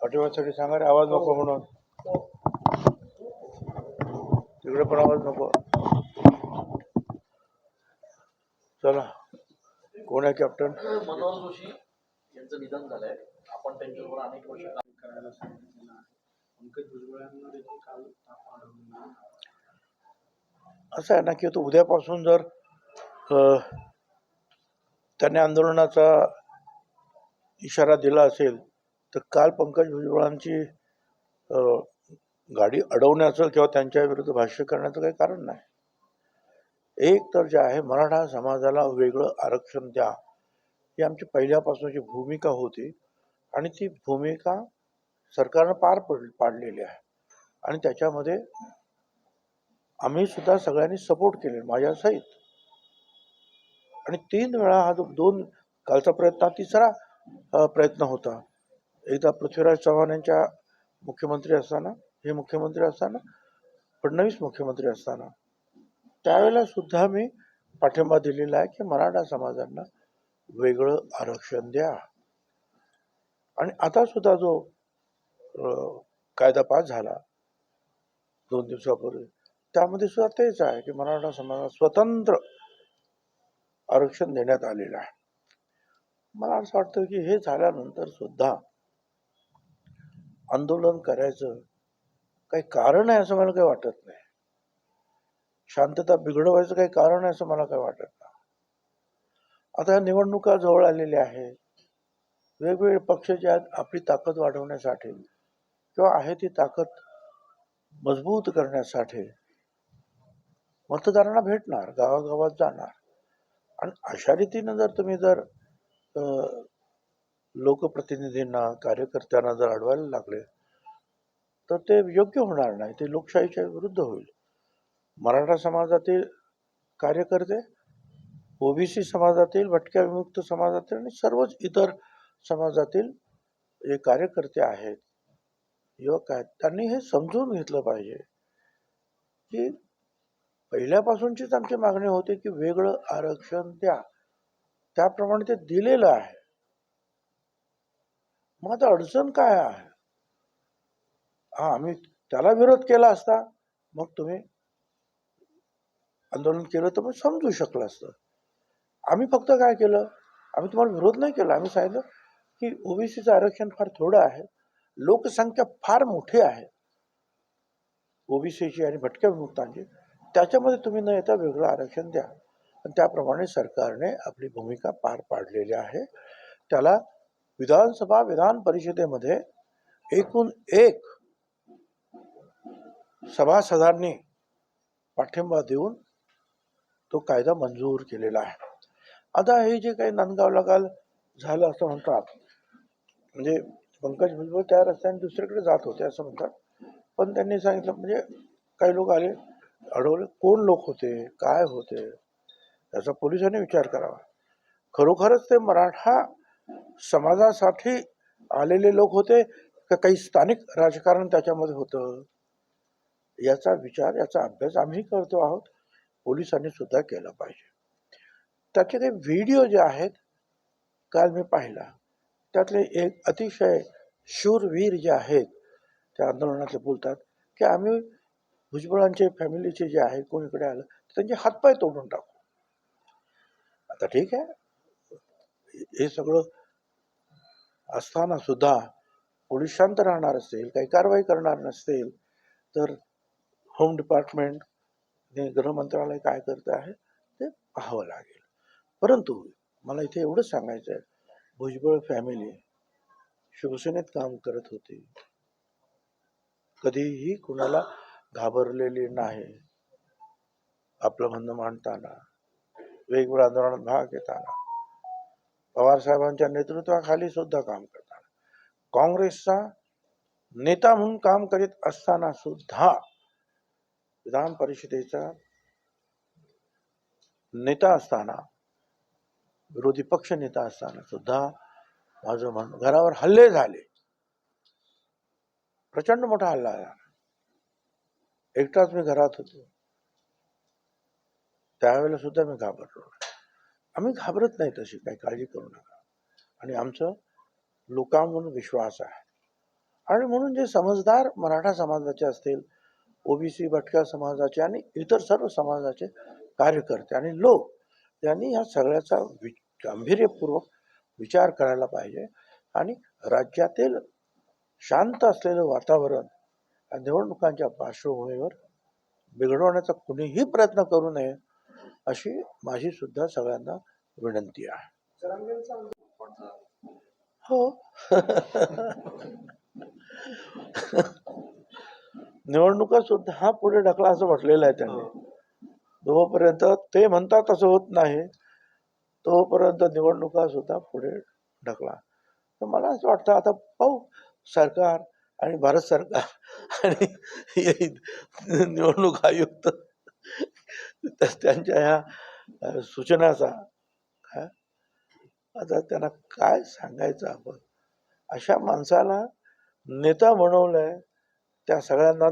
पाठिंब्यासाठी सांगा रे आवाज नको म्हणून. तिकडे पण आवाज नको. चला कोण आहे कॅप्टन मनोहर जोशी यांचं निधन झालंय. आपण त्यांच्याबरोबर अनेक वर्ष काम करायला सांगितलेलं आहे. पंकज भुजबळांना देखील काल ताप आढळून असं आहे ना की तो उद्यापासून जर त्यांनी त्याने आंदोलनाचा इशारा दिला असेल तर काल पंकज भुजबळांची गाडी अडवण्याचं किंवा त्यांच्या विरुद्ध भाष्य करण्याचं काही कारण नाही. एक तर जे आहे मराठा समाजाला वेगळं आरक्षण द्या ही आमची पहिल्यापासूनची भूमिका होती आणि ती भूमिका सरकारनं पार पड पाडलेली आहे. आणि त्याच्यामध्ये आम्ही सुद्धा सगळ्यांनी सपोर्ट केले माझ्या सहित आणि तीन वेळा हा जो दोन कालचा प्रयत्न तिसरा प्रयत्न होता. एकदा पृथ्वीराज चव्हाण यांच्या मुख्यमंत्री असताना हे मुख्यमंत्री असताना फडणवीस मुख्यमंत्री असताना त्यावेळेला सुद्धा मी पाठिंबा दिलेला आहे की मराठा समाजांना वेगळं आरक्षण द्या. आणि आता सुद्धा जो कायदा पास झाला दोन दिवसापूर्वी त्यामध्ये सुद्धा तेच आहे की मराठा समाजाला स्वतंत्र आरक्षण देण्यात आलेलं आहे. मला असं वाटतं की हे झाल्यानंतर सुद्धा आंदोलन करायचं काही कारण आहे असं मला काही वाटत नाही. शांतता बिघडवायचं काही कारण आहे असं मला काही वाटत नाही. आता या निवडणुका जवळ आलेल्या आहेत. वेगवेगळे पक्ष जे आहेत आपली ताकद वाढवण्यासाठी किंवा आहे ती ताकद मजबूत करण्यासाठी मतदारांना भेटणार गावागावात जाणार. आणि अशा रीतीनं जर तुम्ही जर लोकप्रतिनिधींना कार्यकर्त्यांना जर अडवायला लागले तर ते योग्य होणार नाही. ते लोकशाहीच्या विरुद्ध होईल. मराठा समाजातील कार्यकर्ते ओबीसी समाजातील भटक्या विमुक्त समाजातील आणि सर्वच इतर समाजातील जे कार्यकर्ते आहेत युवक आहेत त्यांनी हे समजून घेतलं पाहिजे की पहिल्यापासूनचीच आमची मागणी होती की वेगळं आरक्षण द्या. त्याप्रमाणे ते दिलेलं आहे. मग आता अडचण काय आहे? हा आम्ही त्याला विरोध केला असता मग तुम्ही आंदोलन केलं तर मग समजू शकलं असतं. आम्ही फक्त काय केलं? आम्ही तुम्हाला विरोध नाही केला. आम्ही सांगितलं की ओबीसीचं आरक्षण फार थोडं आहे. लोकसंख्या फार मोठी आहे. ओबीसीची आणि भटक्या विमुक्तांची. त्याच्यामध्ये तुम्ही न येता वेगळं आरक्षण द्या. आणि त्याप्रमाणे सरकारने आपली भूमिका पार पाडलेली आहे. त्याला विधानसभा विधान परिषदेमध्ये एकूण एक सभासदांनी पाठिंबा देऊन तो कायदा मंजूर केलेला आहे. आता हे जे काही नांदगावला काल झालं असं म्हणतात म्हणजे पंकज भुजबळ त्या रस्त्याने दुसरीकडे जात होते असं म्हणतात. पण त्यांनी सांगितलं म्हणजे काही लोक आले अडवले. कोण लोक होते? काय होते? याचा पोलिसांनी विचार करावा. खरोखरच ते मराठा समाजासाठी आलेले लोक होते? का काही स्थानिक राजकारण त्याच्यामध्ये होतं? याचा विचार याचा अभ्यास आम्ही करतो आहोत. पोलिसांनी सुद्धा केला पाहिजे. त्याचे काही व्हिडिओ जे आहेत काल मी पाहिला. त्यातले एक अतिशय शूरवीर जे आहेत त्या आंदोलनातले बोलतात की आम्ही भुजबळांचे फॅमिलीचे जे आहे कोण इकडे आलं तर त्यांचे हातपाय तोडून टाकू. आता ठीक आहे. हे सगळं असताना सुद्धा पोलीस शांत राहणार असेल काही कारवाई करणार नसतील तर होम डिपार्टमेंट ने गृह मंत्रालय काय करतं आहे ते पाहावं लागेल. परंतु मला इथे एवढंच सांगायचं आहे भुजबळ फॅमिली शिवसेनेत काम करत होती. कधीही कुणाला घाबरलेली नाही. आपलं म्हणणं मांडताना वेगवेगळ्या आंदोलनात भाग घेताना पवार साहेबांच्या नेतृत्वाखाली सुद्धा काम करताना काँग्रेसचा नेता म्हणून काम करीत असताना सुद्धा विधान परिषदेचा नेता असताना विरोधी पक्ष नेता असताना सुद्धा माझं म्हणणं घरावर हल्ले झाले. प्रचंड मोठा हल्ला झाला. एकटाच मी घरात होतो. त्यावेळेला सुद्धा मी घाबरलो आम्ही घाबरत नाही तशी काही काळजी करू नका. आणि आमचं लोकांवर विश्वास आहे. आणि म्हणून जे समजदार मराठा समाजाचे असतील ओबीसी भटक्या समाजाचे आणि इतर सर्व समाजाचे कार्यकर्ते आणि लोक यांनी या सगळ्याचा वि गांभीर्यपूर्वक विचार करायला पाहिजे. आणि राज्यातील शांत असलेलं वातावरण निवडणुकांच्या पार्श्वभूमीवर बिघडवण्याचा कुणीही प्रयत्न करू नये अशी माझी सुद्धा सगळ्यांना विनंती आहे. हो. निवडणुका सुद्धा हा पुढे ढकला असं म्हटलेलं आहे त्यांनी. जोपर्यंत ते म्हणतात तसं होत नाही तोपर्यंत निवडणुका सुद्धा पुढे ढकला. तर मला असं वाटतं आता पाहू सरकार आणि भारत सरकार आणि निवडणूक आयुक्त तर त्यांच्या ह्या सूचनाचा आता त्यांना काय सांगायचं आपण? अशा माणसाला नेता बनवलंय त्या सगळ्यांना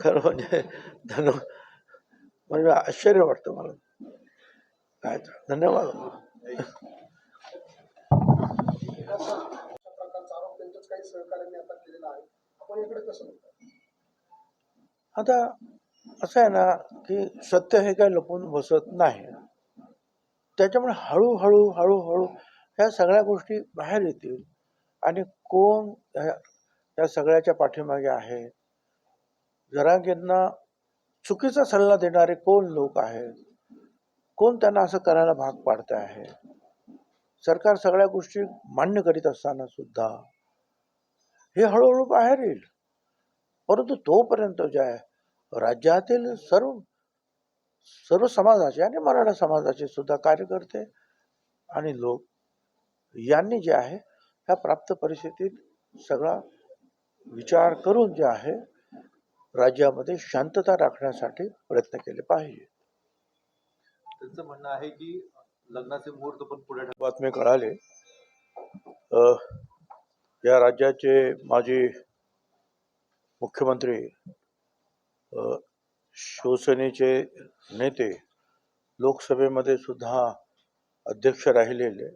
खरं म्हणजे धन्य म्हणजे आश्चर्य वाटतं मला. काय तर. धन्यवाद अशा प्रकारचा आरोप त्यांच्याच काही सहकार्याने आता केलेला आहे आपण याकडे कसं बघता आता असं आहे ना की सत्य हे काय लपून बसत नाही. त्याच्यामुळे हळूहळू हळूहळू ह्या सगळ्या गोष्टी बाहेर येतील. आणि कोण ह्या या सगळ्याच्या पाठीमागे आहे? जरांगींना चुकीचा सल्ला देणारे कोण लोक आहेत? कोण त्यांना असं करायला भाग पाडते आहे? सरकार सगळ्या गोष्टी मान्य करीत असताना सुद्धा हे हळूहळू बाहेर येईल. परंतु तोपर्यंत जे आहे राज्यातील सर्व सर्व समाजाचे आणि मराठा समाजाचे सुद्धा कार्यकर्ते आणि लोक यांनी जे आहे ह्या प्राप्त परिस्थितीत सगळा विचार करून जे आहे राज्यामध्ये शांतता राखण्यासाठी प्रयत्न केले पाहिजे त्यांचं म्हणणं आहे की लग्नाचे मुहूर्त पण पुढे. बातमी कळाली या राज्याचे माजी मुख्यमंत्री शिवसेनेचे नेते लोकसभेमध्ये सुद्धा अध्यक्ष राहिलेले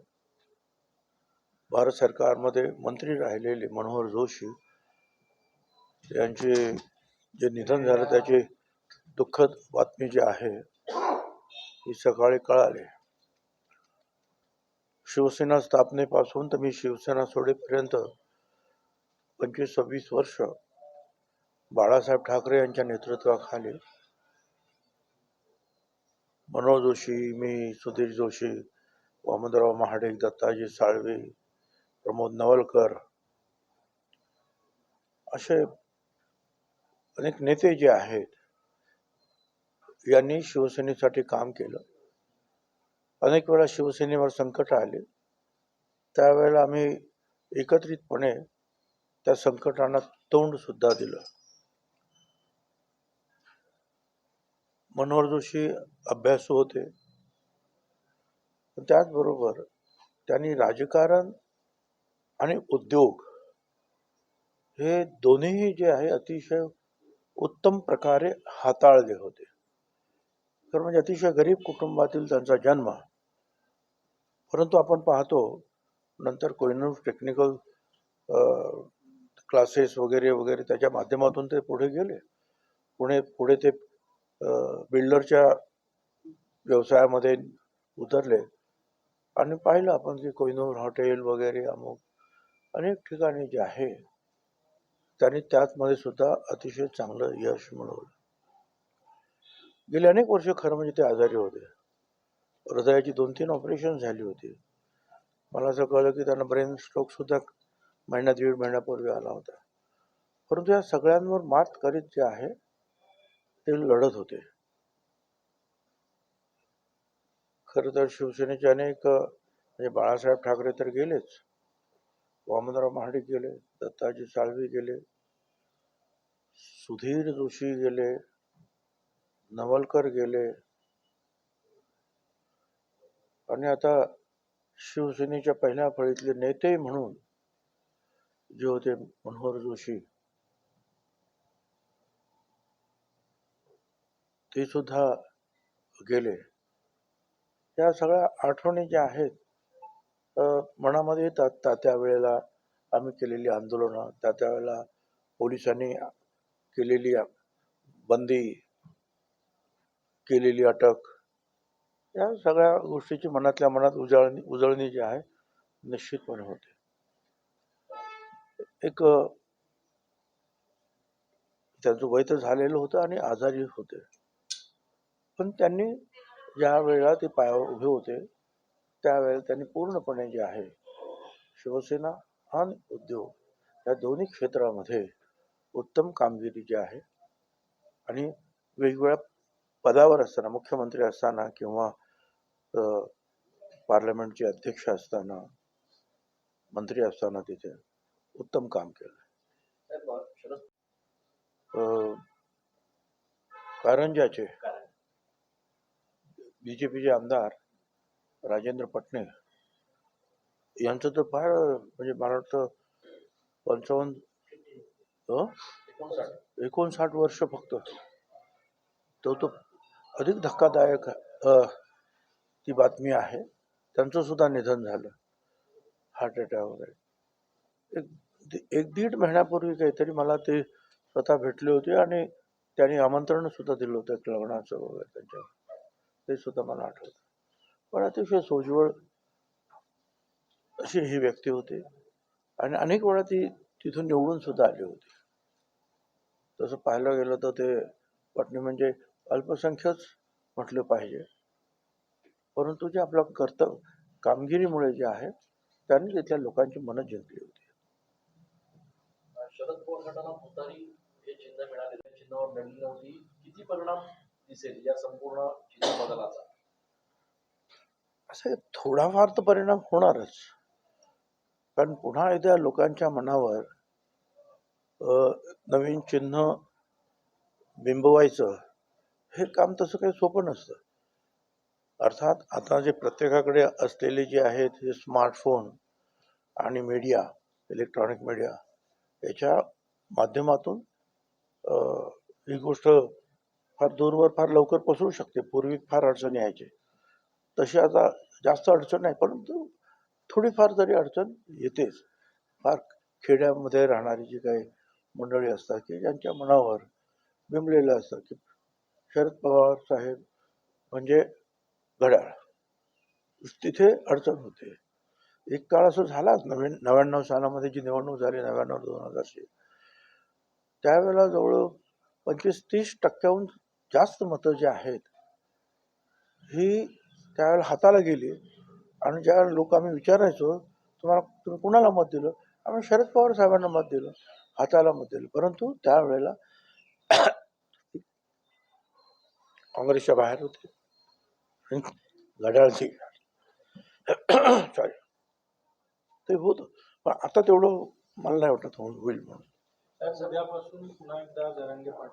भारत सरकारमध्ये मंत्री राहिलेले मनोहर जोशी यांचे जे निधन झालं त्याची दुःखद बातमी जी आहे ही सकाळी कळाली. शिवसेना स्थापनेपासून तर मी शिवसेना सोडेपर्यंत पंचवीस सव्वीस वर्ष बाळासाहेब ठाकरे यांच्या नेतृत्वाखाली मनोज जोशी मी सुधीर जोशी वामनराव महाडिक दत्ताजी साळवे प्रमोद नवलकर असे अनेक नेते जे आहेत यांनी शिवसेनेसाठी काम केलं. अनेक वेळा शिवसेनेवर संकट आले. त्यावेळेला आम्ही एकत्रितपणे त्या संकटांना तोंड सुद्धा दिलं. मनोहर जोशी अभ्यासू होते. त्याचबरोबर त्यांनी राजकारण आणि उद्योग हे दोन्हीही जे आहे अतिशय उत्तम प्रकारे हाताळले होते. तर म्हणजे अतिशय गरीब कुटुंबातील त्यांचा जन्म परंतु आपण पाहतो नंतर कोहिनूर टेक्निकल क्लासेस वगैरे वगैरे त्याच्या माध्यमातून ते पुढे गेले. पुणे पुढे ते बिल्डरच्या व्यवसायामध्ये उतरले. आणि पाहिलं आपण की कोहिनूर हॉटेल वगैरे अमुक अनेक ठिकाणी जे आहे त्यांनी त्यातमध्ये सुद्धा अतिशय चांगलं यश मिळवलं. गेली अनेक वर्ष खरं म्हणजे ते आजारी होते. हृदयाची दोन तीन ऑपरेशन झाली होती. मला असं कळलं की त्यांना ब्रेन स्ट्रोक सुद्धा महिन्यात दीड महिन्यापूर्वी आला होता. परंतु या सगळ्यांवर मात करीत जे आहे ते लढत होते. खरं तर शिवसेनेचे अनेक म्हणजे बाळासाहेब ठाकरे तर गेलेच. वामनराव महाडिक गेले दत्ताजी साळवी गेले सुधीर जोशी गेले नवलकर गेले. आणि आता शिवसेनेच्या पहिल्या फळीतले नेते म्हणून जे होते मनोहर जोशी ते सुद्धा गेले. या सगळ्या आठवणी ज्या आहेत मनामध्ये येतात त्या त्यावेळेला आम्ही केलेली आंदोलनं त्या त्यावेळेला पोलिसांनी केलेली बंदी केलेली अटक या सगळ्या गोष्टीची मनातल्या मनात उजळणी उजळणी जी आहे निश्चितपणे होते. एक त्यांचं वय तर झालेलं होतं आणि आजारी होते. पण त्यांनी ज्या वेळेला ते पायावर उभे होते त्यावेळेला त्यांनी पूर्णपणे जे आहे शिवसेना आणि उद्योग या दोन्ही क्षेत्रामध्ये उत्तम कामगिरी जी आहे आणि वेगवेगळ्या पदावर असताना मुख्यमंत्री असताना किंवा पार्लमेंटचे अध्यक्ष असताना मंत्री असताना तिथे उत्तम काम केलं. कारंजाचे बी जे पीचे आमदार राजेंद्र पटणे यांचं तर फार म्हणजे मला वाटतं पंचावन्न एकोणसाठ वर्ष फक्त. तो तो अधिक धक्कादायक ती बातमी आहे. त्यांचं सुद्धा निधन झालं. हार्ट अटॅक वगैरे. एक एक दीड महिन्यापूर्वी काहीतरी मला ते स्वतः भेटले होते आणि त्यांनी आमंत्रण सुद्धा दिलं होतं एक लग्नाचं वगैरे त्यांच्या ते सुद्धा मला आठवतं. पण अतिशय सोज्वळ अशी ही व्यक्ती होती. आणि अनेक वेळा ती तिथून निवडून सुद्धा आली होती. तसं पाहायला गेलं तर ते पटणी म्हणजे अल्पसंख्यच म्हटलं पाहिजे. परंतु जे आपलं कर्तव्य कामगिरीमुळे जे आहे त्यांनी तिथल्या लोकांची मनं जिंकली होती. शरद पवार गटाला हे चिन्ह मिळाले चिन्हावर लढली नव्हती किती परिणाम दिसेल या संपूर्ण बदलाचा. असे थोडाफार तर परिणाम होणारच. कारण पुन्हा एकदा लोकांच्या मनावर नवीन चिन्ह बिंबवायचं हे काम तसं काही सोपं नसतं. अर्थात आता जे प्रत्येकाकडे असलेले जे आहेत हे स्मार्टफोन आणि मीडिया इलेक्ट्रॉनिक मीडिया याच्या माध्यमातून ही गोष्ट फार दूरवर फार लवकर पसरू शकते. पूर्वी फार अडचणी यायचे. तशी आता जास्त अडचण नाही परंतु थोडीफार तरी अडचण येतेच. फार खेड्यामध्ये राहणारी जी काही मंडळी असतात की ज्यांच्या मनावर बिंबलेलं असतं की शरद पवार साहेब म्हणजे घड्याळ. तिथे अडचण होते. एक काळ असं झालाच नवीन नव्याण्णव सालामध्ये जी निवडणूक झाली नव्याण्णव दोन हजारची त्यावेळेला जवळ पंचवीस तीस टक्क्याहून जास्त मतं जी आहेत ही त्यावेळेला हाताला गेली आणि ज्या लोक आम्ही विचारायचो तुम्हाला तुम्ही कुणाला मत दिलं? आम्ही शरद पवार साहेबांना मत दिलं हाताला मत दिलं. परंतु त्यावेळेला काँग्रेसच्या बाहेर होते. घड्याळची सॉरी. ते होतं. पण आता तेवढं मला नाही वाटत होईल होईल म्हणून सध्यापासून पुन्हा एकदा जरांगे पाटील